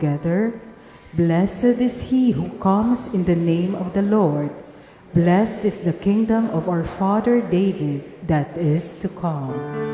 together. Blessed is he who comes in the name of the Lord. Blessed is the kingdom of our father David that is to come.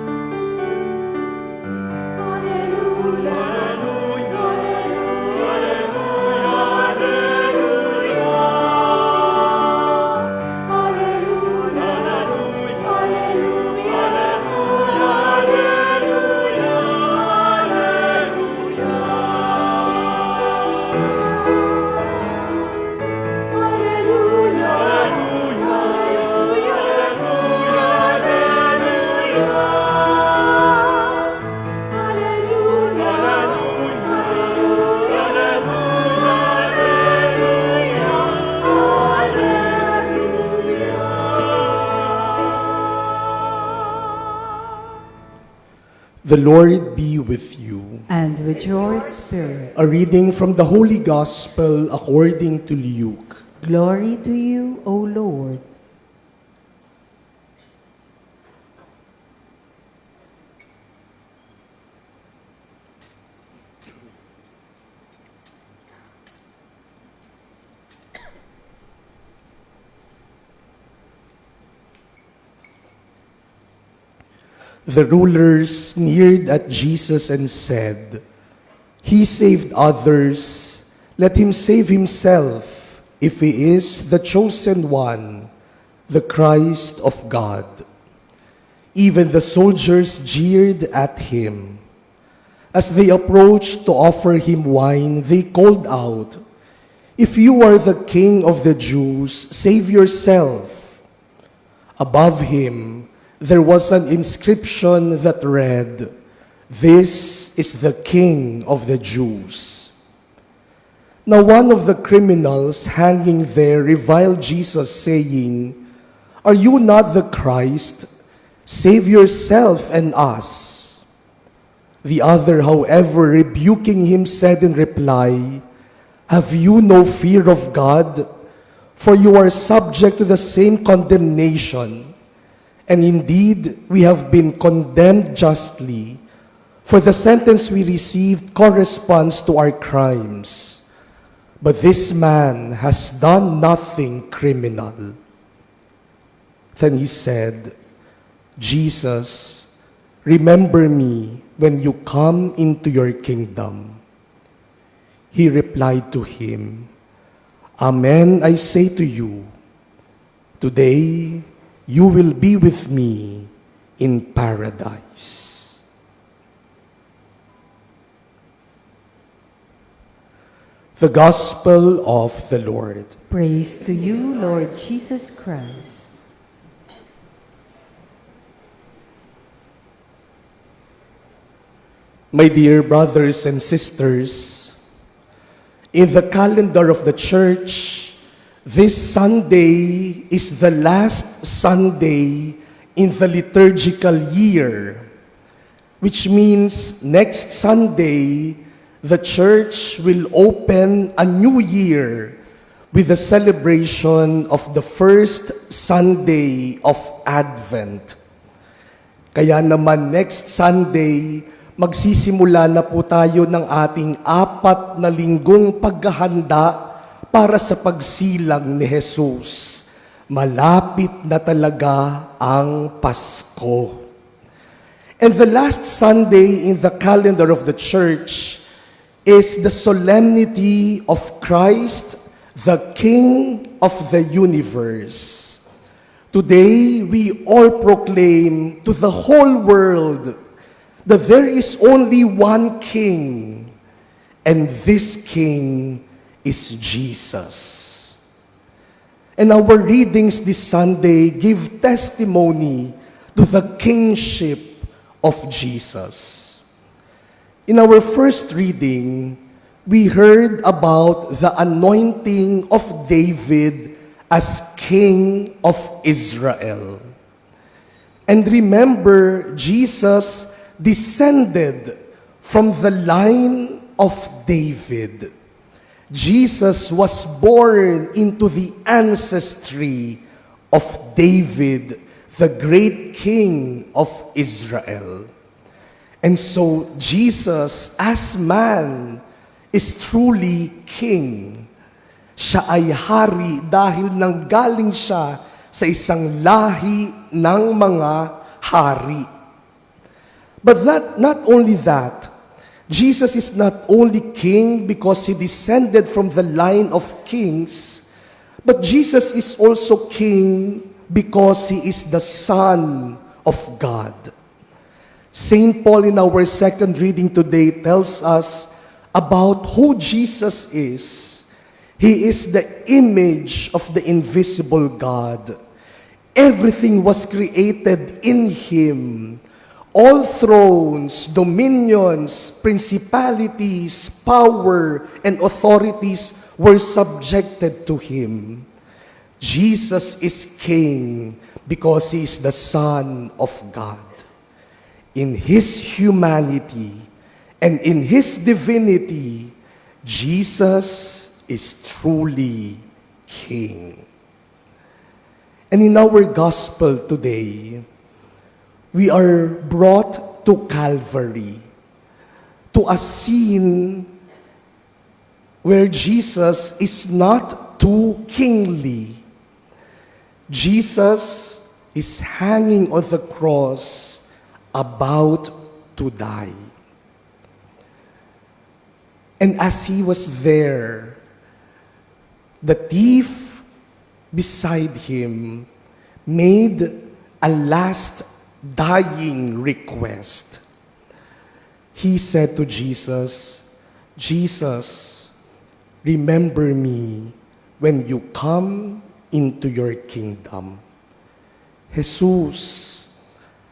The Lord be with you. And with your spirit, A reading from the Holy Gospel according to Luke. glory to you, O Lord. The rulers sneered at Jesus and said, He saved others, let him save himself, if he is the chosen one, the Christ of God. Even the soldiers jeered at him. As they approached to offer him wine, they called out, If you are the king of the Jews, save yourself. Above him, there was an inscription that read, This is the King of the Jews. Now, one of the criminals hanging there reviled Jesus, saying, Are you not the Christ? Save yourself and us. The other, however, rebuking him, said in reply, Have you no fear of God? For you are subject to the same condemnation. And indeed, we have been condemned justly, for the sentence we received corresponds to our crimes. But this man has done nothing criminal. Then he said, Jesus, remember me when you come into your kingdom. He replied to him, Amen, I say to you, today you will be with me in paradise. The Gospel of the Lord. Praise to you, Lord Jesus Christ. My dear brothers and sisters, in the calendar of the church, this Sunday is the last Sunday in the liturgical year, which means next Sunday, the church will open a new year with the celebration of the first Sunday of Advent. Kaya naman next Sunday, magsisimula na po tayo ng ating apat na linggong paghahanda para sa pagsilang ni Jesus. Malapit na talaga ang Pasko. And the last Sunday in the calendar of the church is the solemnity of Christ, the King of the universe. Today, we all proclaim to the whole world that there is only one King, and this King is Jesus. And our readings this Sunday give testimony to the kingship of Jesus. In our first reading, we heard about the anointing of David as King of Israel. And remember, Jesus descended from the line of David. Jesus was born into the ancestry of David, the great king of Israel. And so Jesus, as man, is truly king. Siya ay hari dahil nanggaling siya sa isang lahi ng mga hari. But that, not only that, Jesus is not only king because he descended from the line of kings, but Jesus is also king because he is the Son of God. St. Paul in our second reading today tells us about who Jesus is. He is the image of the invisible God. Everything was created in Him. All thrones, dominions, principalities, power, and authorities were subjected to Him. Jesus is King because He is the Son of God. In His humanity and in His divinity, Jesus is truly King. And in our gospel today, we are brought to Calvary, to a scene where Jesus is not too kingly. Jesus is hanging on the cross about to die. And as he was there, the thief beside him made a last dying request. He said to Jesus, Jesus, remember me when you come into your kingdom. Jesus,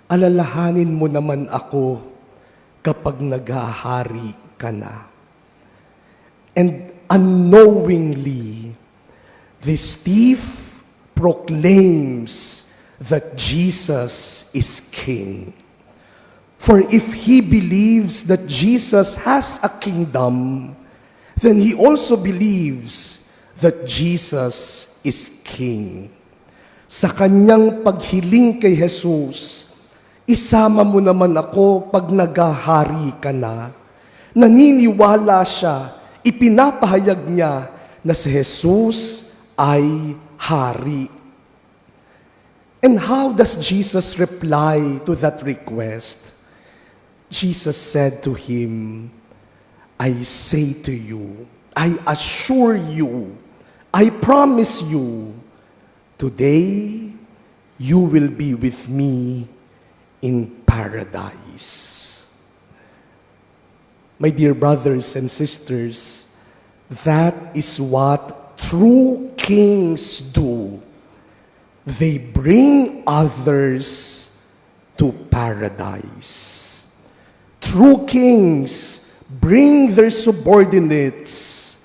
alalahanin mo naman ako kapag naghahari ka na. And unknowingly, this thief proclaims that Jesus is king. For if he believes that Jesus has a kingdom, then he also believes that Jesus is king. Sa kanyang paghiling kay Jesus, isama mo naman ako pag nagahari ka na. Naniniwala siya, ipinapahayag niya na si Jesus ay hari. And how does Jesus reply to that request? Jesus said to him, I say to you, I assure you, I promise you, today you will be with me in paradise. My dear brothers and sisters, that is what true kings do. They bring others to paradise. True kings bring their subordinates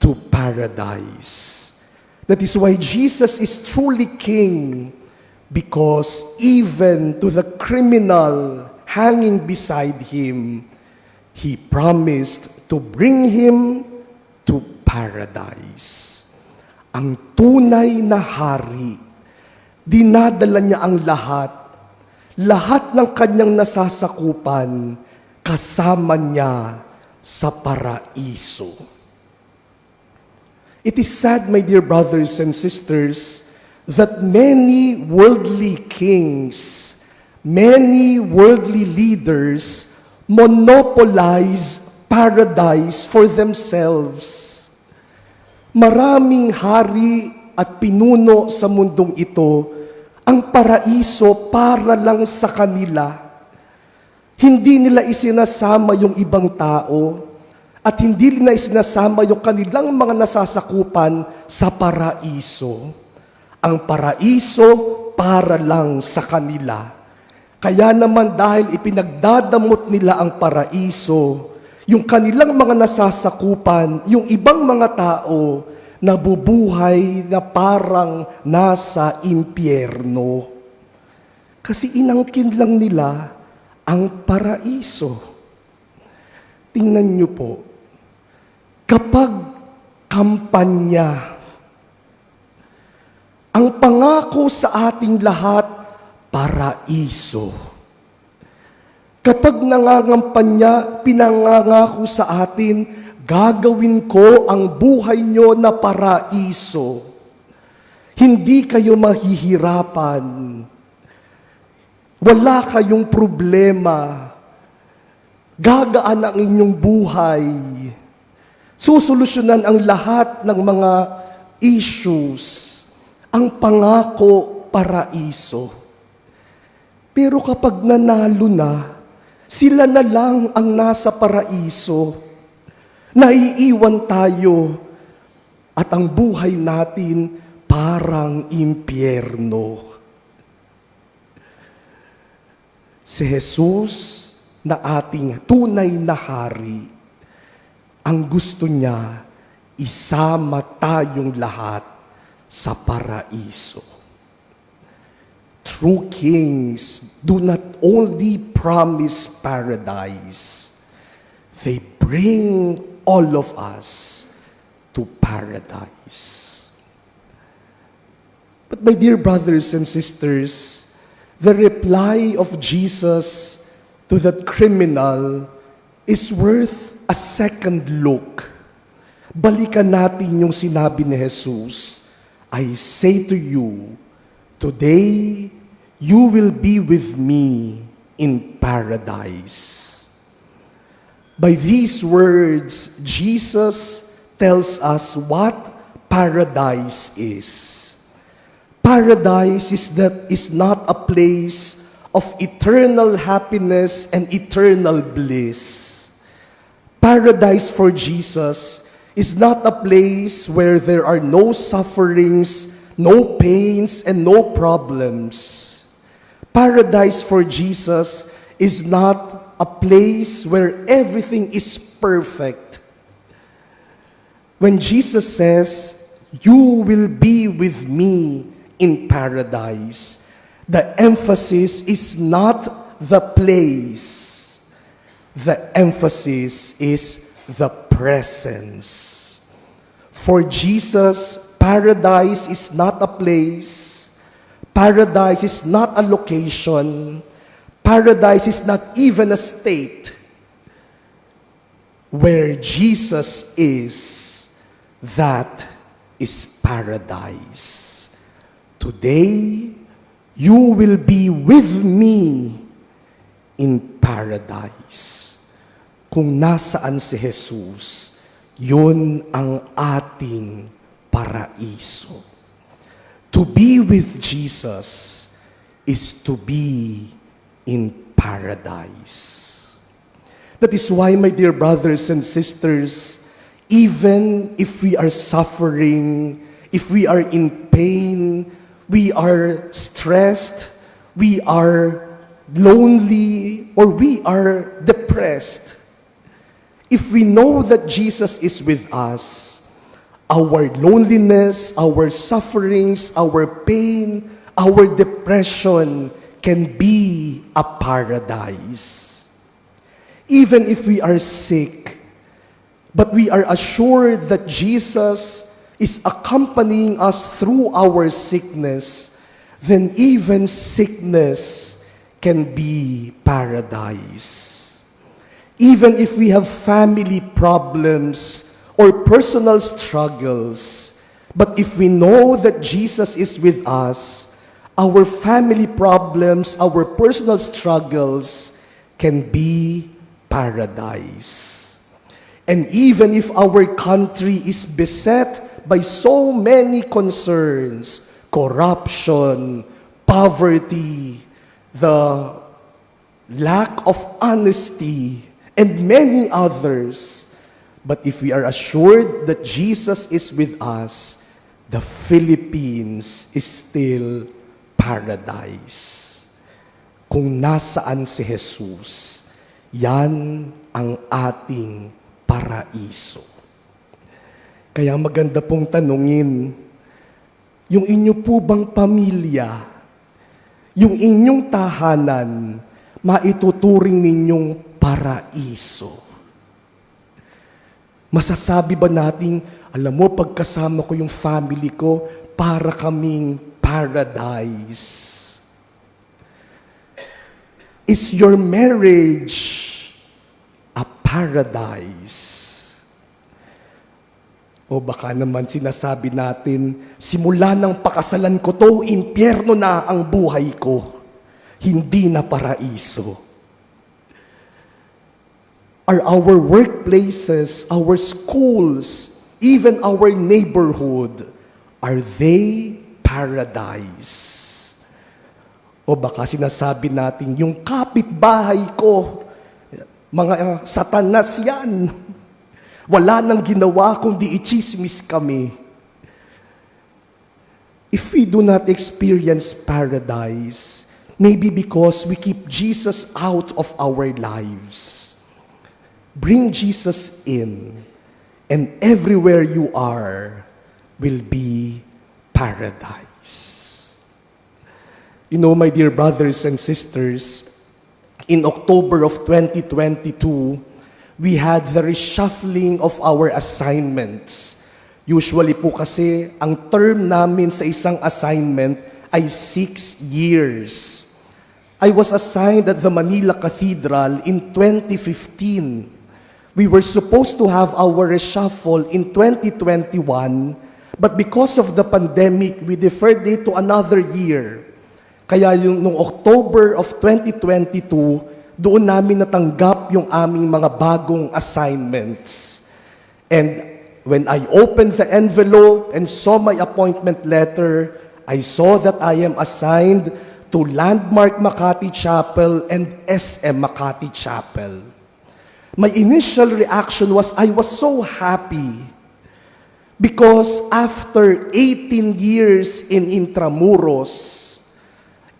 to paradise. That is why Jesus is truly king because even to the criminal hanging beside him, he promised to bring him to paradise. Ang tunay na hari, dinadala niya ang lahat, lahat ng kanyang nasasakupan, kasama niya sa paraiso. It is sad, my dear brothers and sisters, that many worldly kings, many worldly leaders monopolize paradise for themselves. Maraming hari at pinuno sa mundong ito ang paraiso para lang sa kanila. Hindi nila isinasama yung ibang tao at hindi nila isinasama yung kanilang mga nasasakupan sa paraiso. Ang paraiso para lang sa kanila. Kaya naman dahil ipinagdadamot nila ang paraiso, yung kanilang mga nasasakupan, yung ibang mga tao, nabubuhay na parang nasa impyerno. Kasi inangkin lang nila ang paraiso. Tingnan niyo po, kapag kampanya, ang pangako sa ating lahat, paraiso. Kapag nangangampanya, pinangangako sa atin, gagawin ko ang buhay nyo na paraiso. Hindi kayo mahihirapan. Wala kayong problema. Gagaan ang inyong buhay. Susolusyonan ang lahat ng mga issues. Ang pangako, paraiso. Pero kapag nanalo na, sila na lang ang nasa paraiso. Naiiwan tayo at ang buhay natin parang impyerno. Si Jesus na ating tunay na hari, ang gusto niya, isama tayong lahat sa paraiso. True kings do not only promise paradise, they bring all of us to paradise. But my dear brothers and sisters, the reply of Jesus to that criminal is worth a second look. Balikan natin yung sinabi ni Jesus, I say to you, today you will be with me in paradise. By these words, Jesus tells us what paradise is. Paradise is that is not a place of eternal happiness and eternal bliss. Paradise for Jesus is not a place where there are no sufferings, no pains, and no problems. Paradise for Jesus is not a place where everything is perfect. When Jesus says, You will be with me in paradise, the emphasis is not the place, the emphasis is the presence. For Jesus, paradise is not a place, paradise is not a location, paradise is not even a state. Where Jesus is, that is paradise. Today, you will be with me in paradise. Kung nasaan si Jesus, yun ang ating paraiso. To be with Jesus is to be in paradise. That is why, my dear brothers and sisters, even if we are suffering, if we are in pain, we are stressed, we are lonely, or we are depressed, if we know that Jesus is with us, our loneliness, our sufferings, our pain, our depression can be a paradise. Even if we are sick, but we are assured that Jesus is accompanying us through our sickness, then even sickness can be paradise. Even if we have family problems or personal struggles, but if we know that Jesus is with us, our family problems, our personal struggles can be paradise. And even if our country is beset by so many concerns, corruption, poverty, the lack of honesty, and many others, but if we are assured that Jesus is with us, the Philippines is still paradise. Kung nasaan si Jesus, yan ang ating paraiso. Kaya maganda pong tanungin, yung inyo po bang pamilya, yung inyong tahanan, maituturing ninyong paraiso. Masasabi ba nating, alam mo, pagkasama ko yung family ko, para kaming paradise. Is your marriage a paradise? O baka naman sinasabi natin, simula ng pakasalan ko to, impyerno na ang buhay ko. Hindi na paraiso. Are our workplaces, our schools, even our neighborhood, are they paradise? O baka sinasabi natin, yung kapitbahay ko, mga uh, satanas yan. Wala nang ginawa kundi ichismis kami. If we do not experience paradise, maybe because we keep Jesus out of our lives. Bring Jesus in, and everywhere you are will be paradise. You know, my dear brothers and sisters, in October of 2022, we had the reshuffling of our assignments. Usually po kasi, ang term namin sa isang assignment ay six years. I was assigned at the Manila Cathedral in 2015. We were supposed to have our reshuffle in 2021, but because of the pandemic, we deferred it to another year. Kaya yung nung October of 2022, doon namin natanggap yung aming mga bagong assignments. And when I opened the envelope and saw my appointment letter, I saw that I am assigned to Landmark Makati Chapel and SM Makati Chapel. My initial reaction was I was so happy because after 18 years in Intramuros,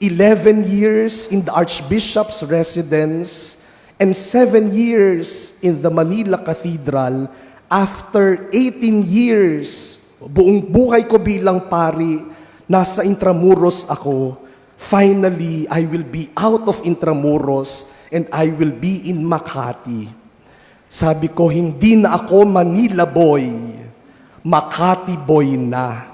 11 years in the Archbishop's residence, and 7 years in the Manila Cathedral, after 18 years, buong buhay ko bilang pari, nasa Intramuros ako, finally, I will be out of Intramuros and I will be in Makati. Sabi ko, hindi na ako Manila boy, Makati boy na.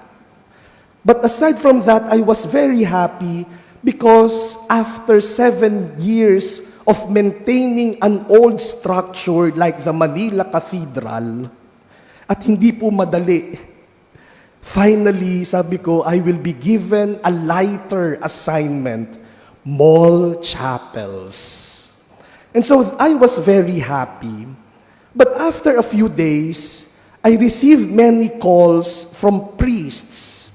But aside from that, I was very happy because after seven years of maintaining an old structure like the Manila Cathedral, at hindi po madali, finally, sabi ko, I will be given a lighter assignment, mall chapels. And so I was very happy. But after a few days, I received many calls from priests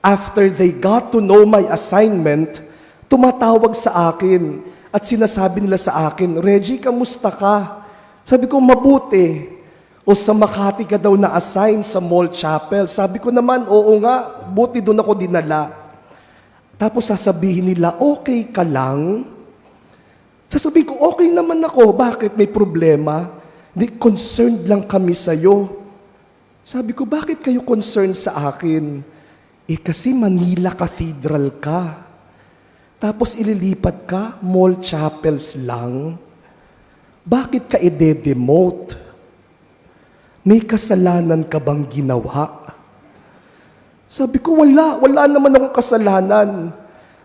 after they got to know my assignment, tumatawag sa akin at sinasabi nila sa akin, Reggie, kamusta ka? Sabi ko, mabuti. O sa Makati ka daw na-assign sa Mall Chapel. Sabi ko naman, oo nga, buti doon ako dinala. Tapos sasabihin nila, okay ka lang? Sasabihin ko, okay naman ako. Bakit? May problema? Hindi, concerned lang kami sa'yo. Sabi ko, bakit kayo concerned sa akin? Eh kasi Manila Cathedral ka. Tapos ililipat ka, mall chapels lang. Bakit ka ide-demote? May kasalanan ka bang ginawa? Sabi ko, wala. Wala naman akong kasalanan.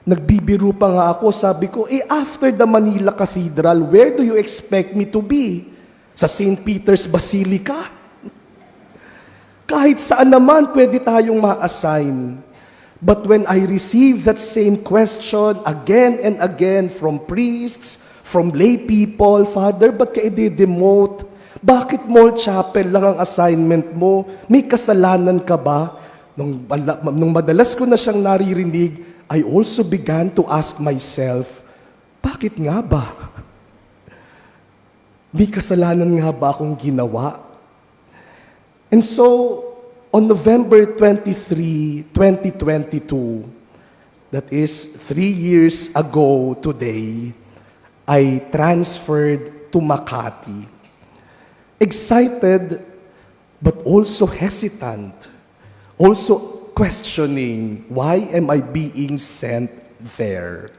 Nagbibiro pa nga ako. Sabi ko, eh after the Manila Cathedral, where do you expect me to be? Sa St. Peter's Basilica? Kahit saan naman pwede tayong ma-assign. But when I receive that same question again and again from priests, from lay people, Father, ba't ka i-demote? Bakit mall chapel lang ang assignment mo? May kasalanan ka ba? Nung, nung madalas ko na siyang naririnig, I also began to ask myself, bakit nga ba? May kasalanan nga ba akong ginawa? And so, on November 23, 2022, that is three years ago today, I transferred to Makati. Excited, but also hesitant. Also questioning, why am I being sent there?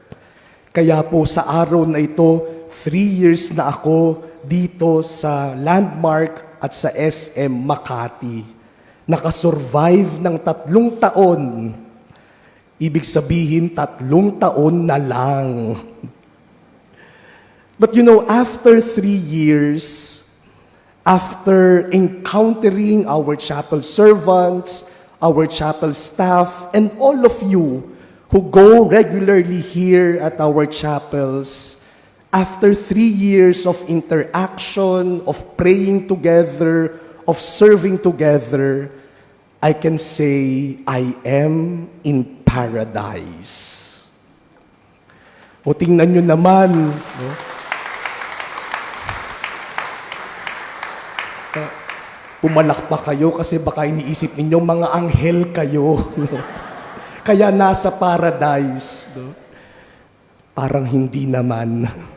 Kaya po sa araw na ito, three years na ako dito sa Landmark at sa SM Makati. Nakasurvive ng tatlong taon. Ibig sabihin, tatlong taon na lang. But you know, after three years, after encountering our chapel servants, our chapel staff, and all of you who go regularly here at our chapels, after three years of interaction, of praying together, of serving together, I can say I am in paradise. O tingnan nyo naman, no? Pumalak pa kayo kasi baka iniisip ninyo mga anghel kayo. no? Kaya nasa paradise. No? Parang hindi naman.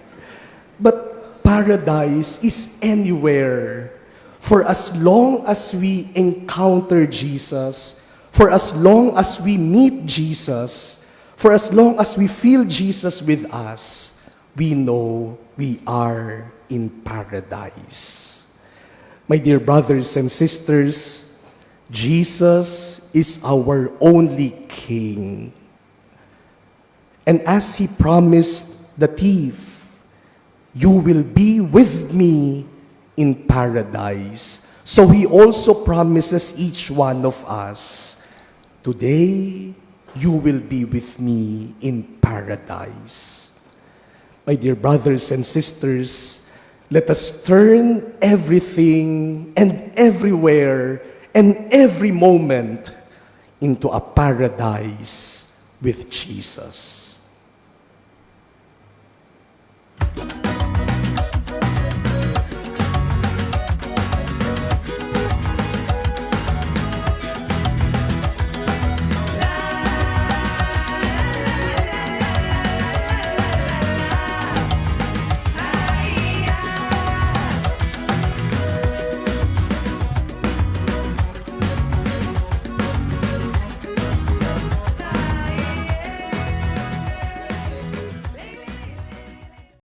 But paradise is anywhere. For as long as we encounter Jesus, for as long as we meet Jesus, for as long as we feel Jesus with us, we know we are in paradise. My dear brothers and sisters, Jesus is our only King. And as he promised the thief, you will be with me in paradise. So He also promises each one of us, today you will be with me in paradise. My dear brothers and sisters, let us turn everything and everywhere and every moment into a paradise with Jesus.